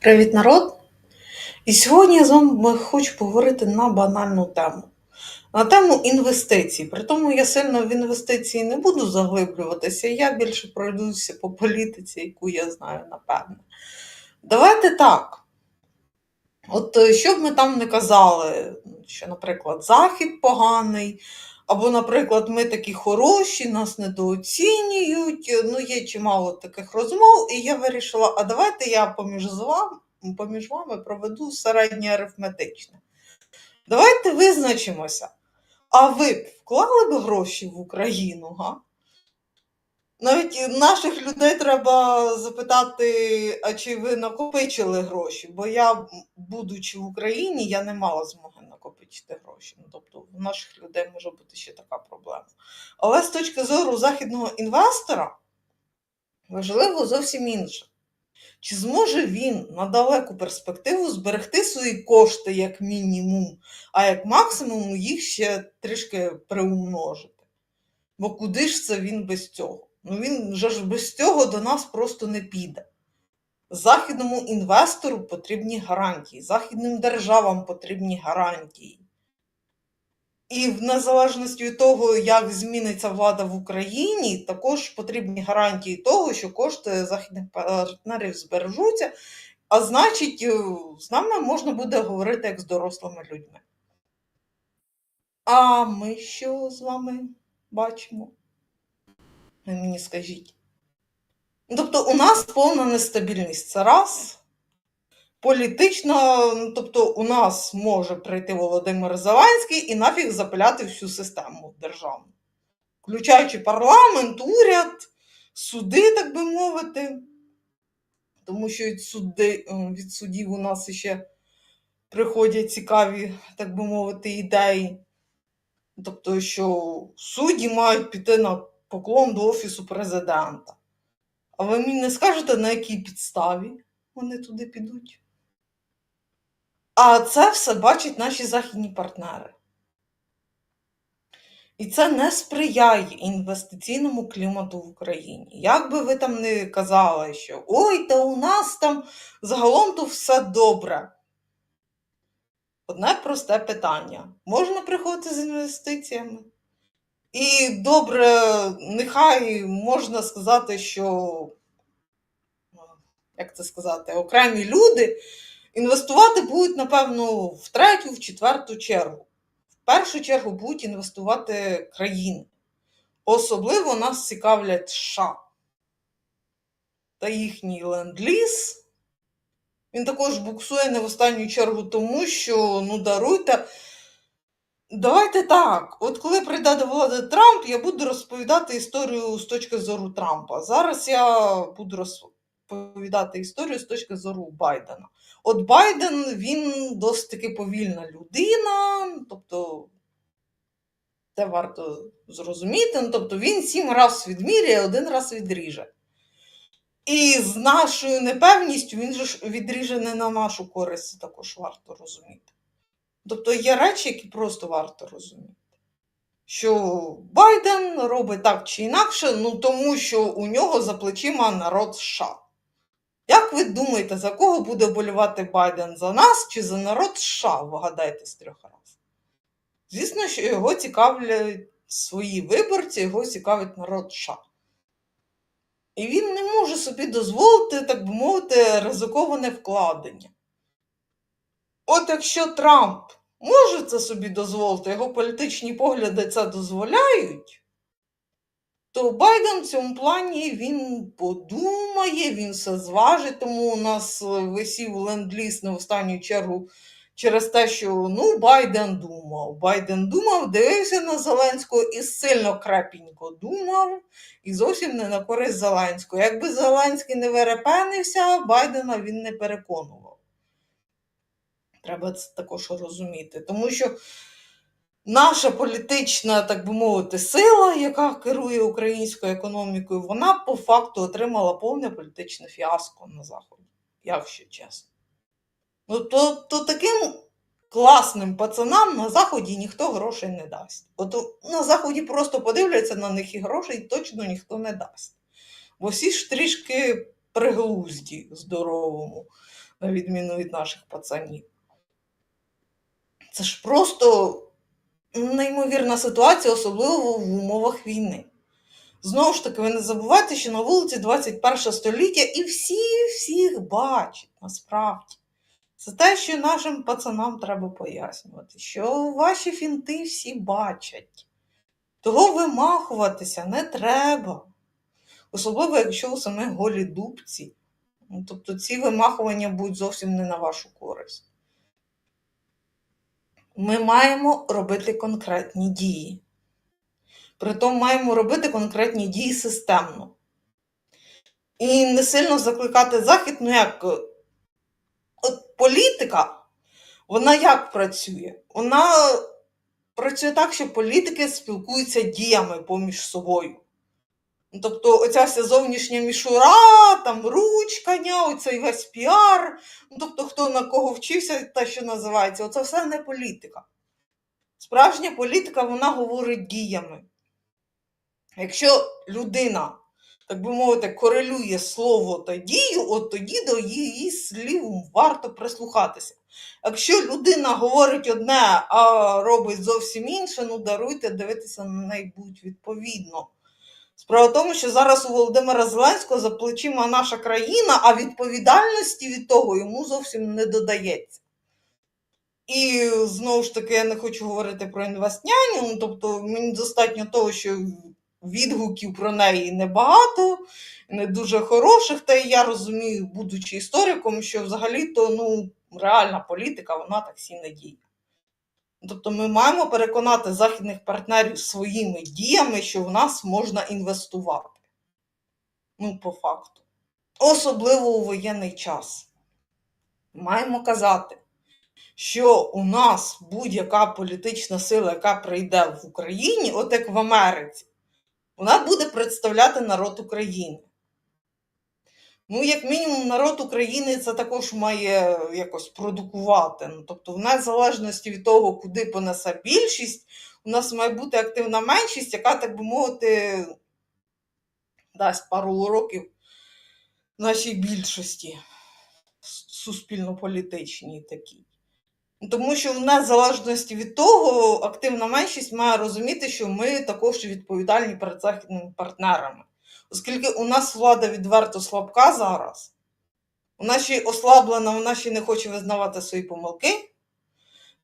Привіт, народ! І сьогодні я з вами хочу поговорити на банальну тему. На тему інвестицій. При тому я сильно в інвестиції не буду заглиблюватися, я більше пройдуся по політиці, яку я знаю, напевне. Давайте так. От е, що б ми там не казали, що, наприклад, Захід поганий, або, наприклад, ми такі хороші, нас недооцінюють. Ну, є чимало таких розмов, і я вирішила, а давайте я поміж, з вами, поміж вами проведу середнє арифметичне. Давайте визначимося. А ви б вклали б гроші в Україну, га? Навіть наших людей треба запитати, а чи ви накопичили гроші? Бо я, будучи в Україні, я не мала змоги накопичити гроші. Ну, тобто, в наших людей може бути ще така проблема. Але з точки зору західного інвестора важливо зовсім інше. Чи зможе він на далеку перспективу зберегти свої кошти як мінімум, а як максимум їх ще трішки приумножити? Бо куди ж це він без цього? Ну він же ж без цього до нас просто не піде. Західному інвестору потрібні гарантії, західним державам потрібні гарантії. І в незалежності від того, як зміниться влада в Україні, також потрібні гарантії того, що кошти західних партнерів збережуться, а значить, е, з нами можна буде говорити як з дорослими людьми. А ми що з вами бачимо? Ви мені скажіть. Ну, Тобто, у нас повна нестабільність. Це раз. Політично, ну, тобто, у нас може прийти Володимир Зеленський і нафіг запиляти всю систему державну, включаючи парламент, уряд, суди, так би мовити. Тому що від, суди, е, від судів у нас ще приходять цікаві, так би мовити, ідеї. Тобто, що судді мають піти на поклон до Офісу президента. А ви мені не скажете, на якій підставі вони туди підуть? А це все бачать наші західні партнери. І це не сприяє інвестиційному клімату в Україні. Як би ви там не казали, що ой, та у нас там загалом то все добре. Одне просте питання: можна приходити з інвестиціями? І добре, нехай можна сказати, що, як це сказати, окремі люди інвестувати будуть, напевно, в третю, в четверту чергу. В першу чергу будуть інвестувати країни. Особливо нас цікавлять США та їхній ленд-ліз. Він також буксує не в останню чергу, тому що, ну, даруйте. Давайте так. От коли прийде до влади Трамп, я буду розповідати історію з точки зору Трампа. Зараз я буду розповідати історію з точки зору Байдена. От Байден він досить таки повільна людина, тобто це варто зрозуміти. Ну, тобто він сім разів відміряє, один раз відріже. І з нашою непевністю він ж відріже не на нашу користь, також варто розуміти. Тобто є речі, які просто варто розуміти. Що Байден робить так чи інакше, ну тому що у нього за плечима народ США. Як ви думаєте, за кого буде болювати Байден? За нас чи за народ США? Вгадайте з трьох разів. Звісно, що його цікавлять свої виборці, його цікавить народ США. І він не може собі дозволити, так би мовити, ризиковане вкладення. От якщо Трамп може це собі дозволити, його політичні погляди це дозволяють, то Байден в цьому плані він подумає, він все зважить, тому у нас висів ленд-ліз в останню чергу через те, що ну, Байден думав. Байден думав, дивився на Зеленського і сильно крепенько думав, і зовсім не на користь Зеленського. Якби Зеленський не верепенився, Байдена він не переконував. Треба це також розуміти. Тому що наша політична, так би мовити, сила, яка керує українською економікою, вона по факту отримала повне політичне фіаско на Заході, якщо чесно. Ну, то, то таким класним пацанам на Заході ніхто грошей не дасть. От на Заході просто подивляться на них і грошей точно ніхто не дасть. Бо всі ж трішки приглузді здоровому. на відміну від наших пацанів. Це ж просто неймовірна ситуація, особливо в умовах війни. Знову ж таки, ви не забувайте, що на вулиці 21 століття і всі всіх бачать насправді. Це те, що нашим пацанам треба пояснювати, що ваші фінти всі бачать. Того вимахуватися не треба. Особливо, якщо у саме голі дубці. Ну, Тобто ці вимахування будуть зовсім не на вашу користь. Ми маємо робити конкретні дії. Притом маємо робити конкретні дії системно. І не сильно закликати захід, ну як от політика, вона як працює? Вона працює так, що політики спілкуються діями поміж собою. Ну, Тобто, оця вся зовнішня мішура, там ручкання, оцей весь піар, ну, тобто, хто на кого вчився, та що називається, оце все не політика. Справжня політика, вона говорить діями. Якщо людина, так би мовити, корелює слово та дію, от тоді до її слів варто прислухатися. Якщо людина говорить одне, а робить зовсім інше, ну даруйте, дивитися на неї будуть відповідно. Справа в тому, що зараз у Володимира Зеленського за плечима наша країна, а відповідальності від того йому зовсім не додається. І знову ж таки, я не хочу говорити про інвестняню, ну, тобто мені достатньо того, що відгуків про неї небагато, не дуже хороших, та я розумію, будучи істориком, що взагалі-то ну, реальна політика, вона так всі не діє. Тобто ми маємо переконати західних партнерів своїми діями, що в нас можна інвестувати. Ну, по факту. Особливо у воєнний час. Маємо казати, що у нас будь-яка політична сила, яка прийде в Україні, от як в Америці, вона буде представляти народ України. Ну, як мінімум, народ України це також має якось продукувати. Ну, тобто, в незалежності від того, куди понесе більшість, у нас має бути активна меншість, яка, так би мовити, дасть пару уроків нашій більшості суспільно-політичній такій. Тому що в незалежності від того, активна меншість має розуміти, що ми також відповідальні перед західними партнерами. Оскільки у нас влада відверто слабка зараз, вона ще ослаблена, вона ще не хоче визнавати свої помилки.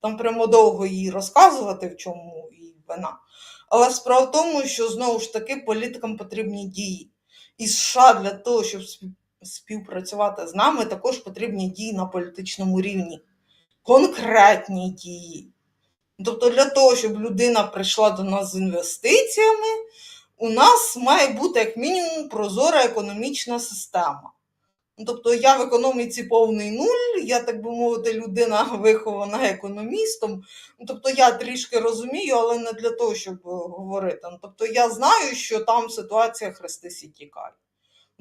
Там прямо довго їй розказувати, в чому її вина. Але справа в тому, що знову ж таки політикам потрібні дії. І США для того, щоб співпрацювати з нами, також потрібні дії на політичному рівні. Конкретні дії. Тобто, для того, щоб людина прийшла до нас з інвестиціями, у нас має бути як мінімум прозора економічна система. Тобто я в економіці повний нуль, я, так би мовити, людина вихована економістом. Тобто я трішки розумію, але не для того, щоб говорити. Тобто я знаю, що там ситуація хрестись і тікає.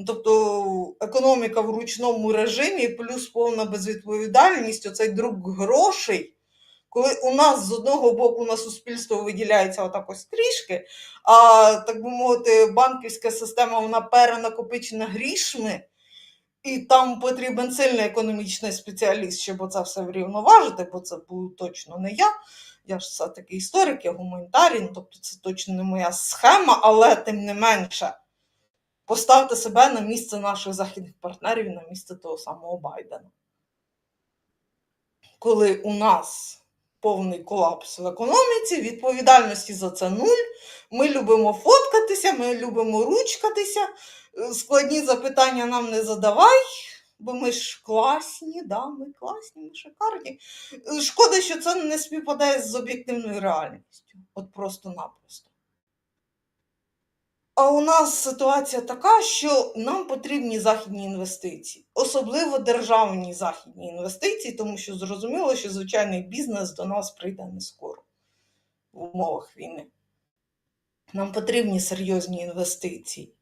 Тобто економіка в ручному режимі, плюс повна безвідповідальність, оцей друг грошей. Коли у нас з одного боку на суспільство виділяється отак ось трішки, а так би мовити, банківська система вона перенакопичена грішми, і там потрібен сильний економічний спеціаліст, щоб оце все врівноважити, бо це був точно не я. Я ж все-таки історик, я гуманітарій, ну, тобто це точно не моя схема, але тим не менше, поставте себе на місце наших західних партнерів, на місце того самого Байдена. Коли у нас повний колапс в економіці, відповідальності за це нуль. Ми любимо фоткатися, ми любимо ручкатися. Складні запитання нам не задавай, бо ми ж класні, да, ми класні, ми шикарні. Шкода, що це не співпадає з об'єктивною реальністю. От просто-напросто. А у нас ситуація така, що нам потрібні західні інвестиції, особливо державні західні інвестиції, тому що зрозуміло, що звичайний бізнес до нас прийде не скоро в умовах війни. Нам потрібні серйозні інвестиції.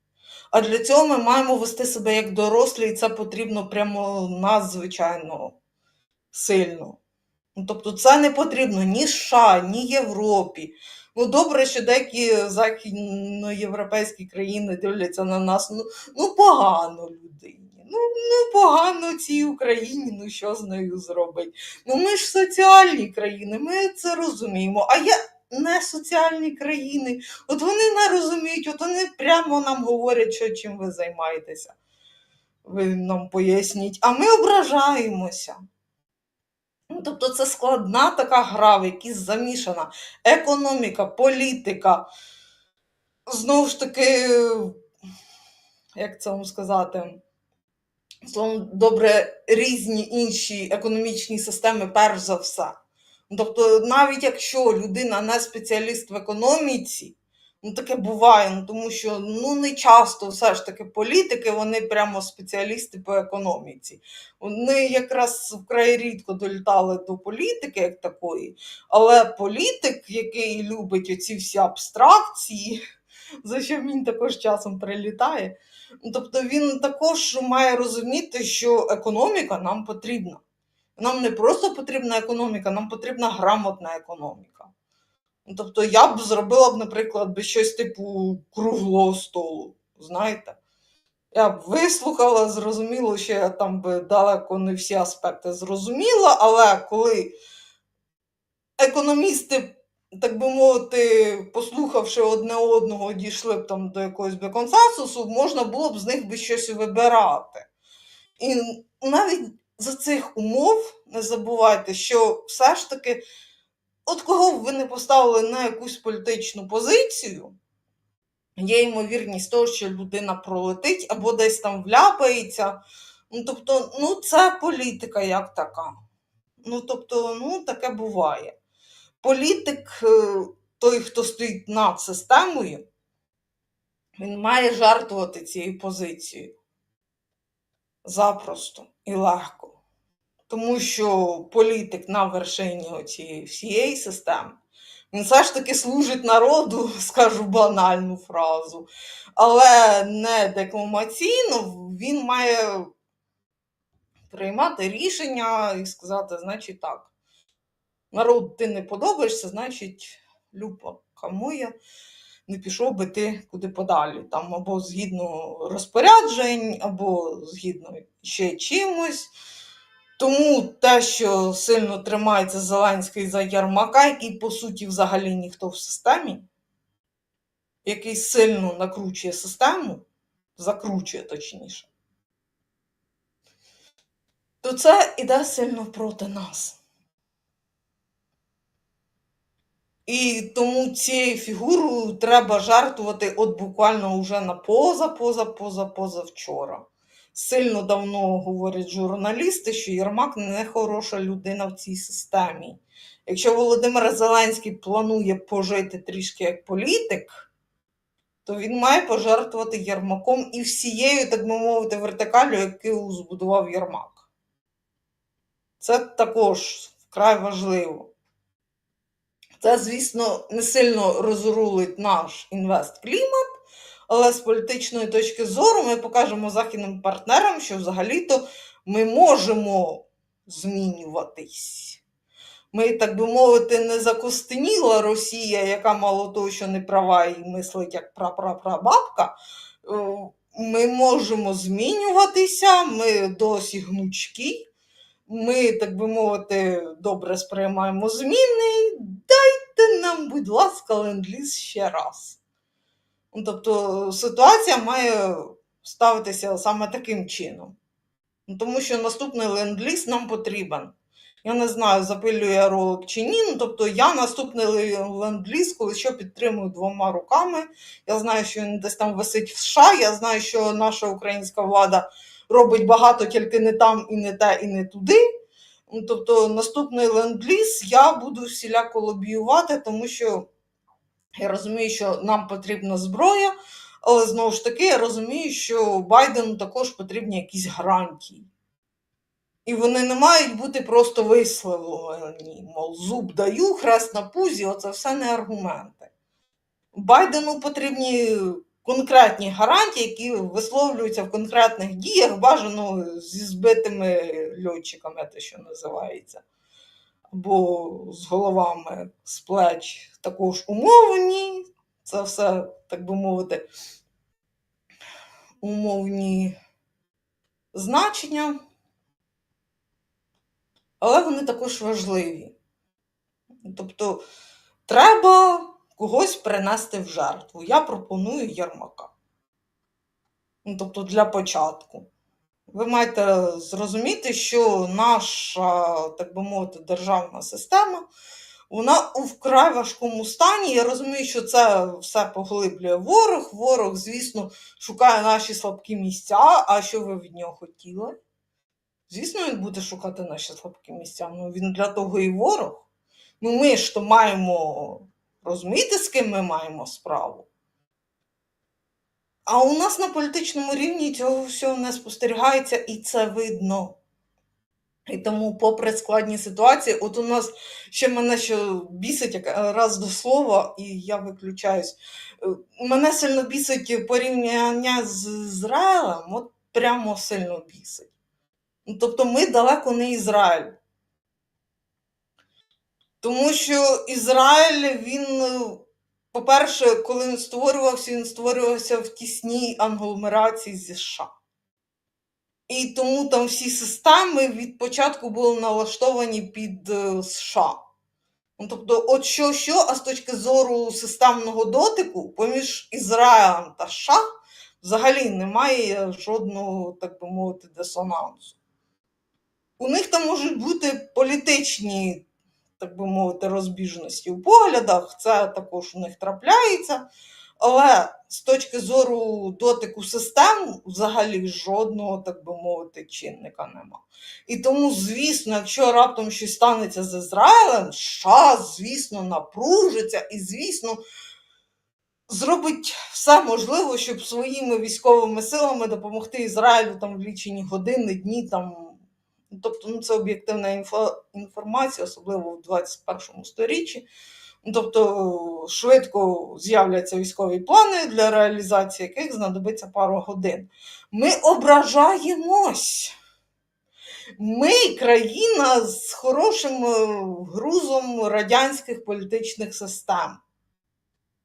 А для цього ми маємо вести себе як дорослі, і це потрібно прямо надзвичайно сильно. Ну, Тобто, це не потрібно ні США, ні Європі. Ну, добре, що деякі західноєвропейські країни дивляться на нас ну, ну погано людині. ну, ну погано цій Україні, ну що з нею зробить? Ну ми ж соціальні країни, ми це розуміємо. А є не соціальні країни, от вони не розуміють, от вони прямо нам говорять, що чим ви займаєтеся. Ви нам поясніть, а ми ображаємося. Ну, тобто це складна така гра, в якій замішана економіка, політика. Знову ж таки, як це вам сказати? Словом, добре, різні інші економічні системи, перш за все. Тобто, навіть якщо людина не спеціаліст в економіці, ну таке буває, ну тому що ну не часто все ж таки політики, вони прямо спеціалісти по економіці. Вони якраз вкрай рідко долітали до політики як такої, але політик, який любить оці всі абстракції, за що він також часом прилітає. Ну, Тобто він також має розуміти, що економіка нам потрібна. Нам не просто потрібна економіка, нам потрібна грамотна економіка. Ну, Тобто я б зробила б, наприклад, щось типу круглого столу. Знаєте? Я б вислухала, зрозуміло, що я там би далеко не всі аспекти зрозуміла, але коли економісти, так би мовити, послухавши одне одного, дійшли б там до якогось би консенсусу, можна було б з них би щось вибирати. І навіть за цих умов не забувайте, що все ж таки, от кого б ви не поставили на якусь політичну позицію, є ймовірність того, що людина пролетить або десь там вляпається. Ну, тобто, ну, це політика як така. Ну, тобто, ну, таке буває. Політик, е, той, хто стоїть над системою, він має жартувати цією позицією запросто і легко. Тому що політик на вершині цієї всієї системи, він все ж таки служить народу, скажу банальну фразу, але не декламаційно, він має приймати рішення і сказати, значить так. Народ, ти не подобаєшся, значить, люпа камує, не пішов би ти куди подалі, там або згідно розпоряджень, або згідно ще чимось. Тому те, що сильно тримається Зеленський за Ярмака, який, по суті, взагалі ніхто в системі, який сильно накручує систему, закручує точніше, то це іде сильно проти нас. І тому цією фігурою треба жартувати от буквально вже на поза, поза, поза, поза вчора. Сильно давно говорять журналісти, що Єрмак не хороша людина в цій системі. Якщо Володимир Зеленський планує пожити трішки як політик, то він має пожертвувати Єрмаком і всією, так би мовити, вертикалю, яку збудував Єрмак. Це також вкрай важливо. Це, звісно, не сильно розрулить наш інвестклімат, але з політичної точки зору ми покажемо західним партнерам, що взагалі-то ми можемо змінюватись. Ми, так би мовити, не закостеніла Росія, яка мало того, що не права і мислить як прапрапрабабка. Е, Ми можемо змінюватися, ми досі гнучкі, ми, так би мовити, добре сприймаємо зміни. Дайте нам, будь ласка, ленд-ліз ще раз. Ну, Тобто ситуація має ставитися саме таким чином. Ну, Тому що наступний ленд-ліз нам потрібен. Я не знаю, запилюю я ролик чи ні. Ну, тобто я наступний ленд-ліз, коли що підтримую двома руками. Я знаю, що він десь там висить в США. Я знаю, що наша українська влада робить багато тільки не там, і не те, і не туди. Тобто, наступний ленд-ліз я буду всіляко лобіювати, тому що я розумію, що нам потрібна зброя, але знову ж таки, я розумію, що Байдену також потрібні якісь гарантії. І вони не мають бути просто висловлені, мов зуб даю, хрест на пузі, оце все не аргументи. Байдену потрібні конкретні гарантії, які висловлюються в конкретних діях, бажано зі збитими льотчиками, те, що називається, або з головами з плеч також умовні. Це все, так би мовити, умовні значення, але вони також важливі. Тобто, треба когось принести в жертву. Я пропоную Єрмака. Ну, тобто, для початку. Ви маєте зрозуміти, що наша, так би мовити, державна система, вона у вкрай важкому стані. Я розумію, що це все поглиблює ворог. Ворог, звісно, шукає наші слабкі місця. А що ви від нього хотіли? Звісно, він буде шукати наші слабкі місця. Ну він для того і ворог. Ну ми ж то маємо розуміти, з ким ми маємо справу. А у нас на політичному рівні цього всього не спостерігається, і це видно. І тому, попри складні ситуації, от у нас ще мене що бісить раз до слова, і я виключаюсь. Е, Мене сильно бісить порівняння з Ізраїлем, от прямо сильно бісить. Ну, Тобто ми далеко не Ізраїль. Тому що Ізраїль, він, е, по-перше, коли він створювався, він створювався в тісній англомерації зі США. І тому там всі системи від початку були налаштовані під е, США. Ну, тобто, от що, що, а з точки зору системного дотику, поміж Ізраїлем та США взагалі немає жодного, так би мовити, дисонансу. У них там можуть бути політичні, так би мовити, розбіжності у поглядах, це також у них трапляється. Але з точки зору дотику систем, взагалі жодного, так би мовити, чинника нема. І тому, звісно, якщо раптом щось станеться з Ізраїлем, США, звісно, напружиться і, звісно, зробить все можливе, щоб своїми військовими силами допомогти Ізраїлю там в лічені години, дні там. Тобто, ну, це об'єктивна інфо- інформація, особливо в 21 сторіччі. Тобто швидко з'являться військові плани, для реалізації яких знадобиться пару годин. Ми ображаємось. Ми країна з хорошим е, грузом радянських політичних систем,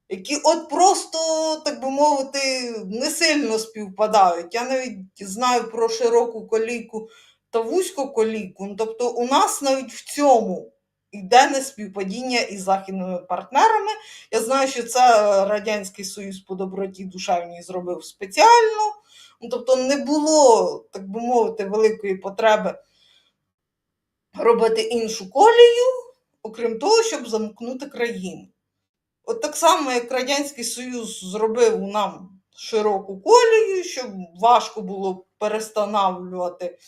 які от просто, так би мовити, не сильно співпадають. Я навіть знаю про широку колійку та вузьку колійку. Ну, Тобто, у нас навіть в цьому йде неспівпадіння із західними партнерами. Я знаю, що це Радянський Союз по доброті душевній зробив спеціально. Ну, Тобто не було, так би мовити, великої потреби робити іншу колію, окрім того, щоб замкнути країну. От так само, як Радянський Союз зробив нам широку колію, щоб важко було перестановлювати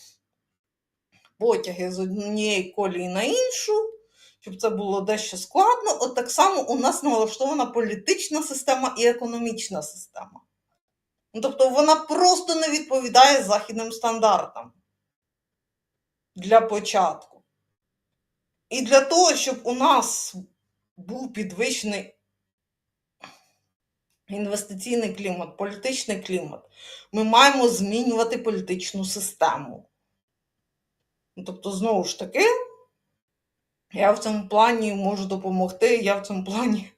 потяги з однієї колії на іншу, щоб це було дещо складно. От так само у нас налаштована політична система і економічна система. Ну, Тобто вона просто не відповідає західним стандартам для початку. І для того, щоб у нас був підвищений інвестиційний клімат, політичний клімат, ми маємо змінювати політичну систему. Ну, Тобто, знову ж таки, я в цьому плані можу допомогти. Я в цьому плані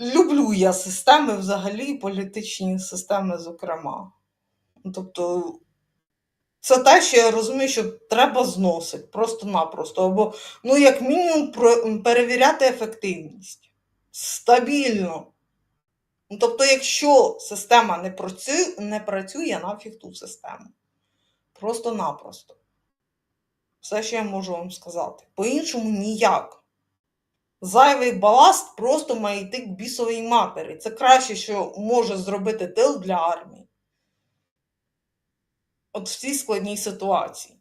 люблю я системи взагалі, політичні системи, зокрема. Ну, Тобто, це те, що я розумію, що треба зносити просто-напросто. Або, ну, як мінімум, перевіряти ефективність стабільно. Ну, тобто, якщо система не працює, не працює, нафіг ту систему. Просто-напросто. Все, що я можу вам сказати. По-іншому ніяк. Зайвий баласт просто має йти к бісовій матері. Це краще, що може зробити тил для армії. От в цій складній ситуації.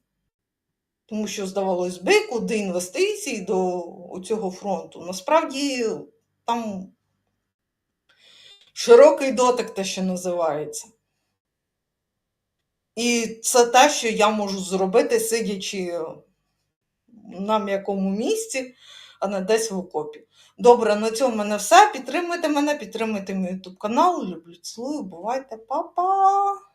Тому що, здавалось би, куди інвестиції до цього фронту. Насправді там широкий дотик, те, що називається. І це те, що я можу зробити, сидячи на м'якому місці, а не десь в окопі. Добре, на цьому в мене все. Підтримуйте мене, підтримуйте мій ютуб канал. Люблю, цілую, бувайте, па-па!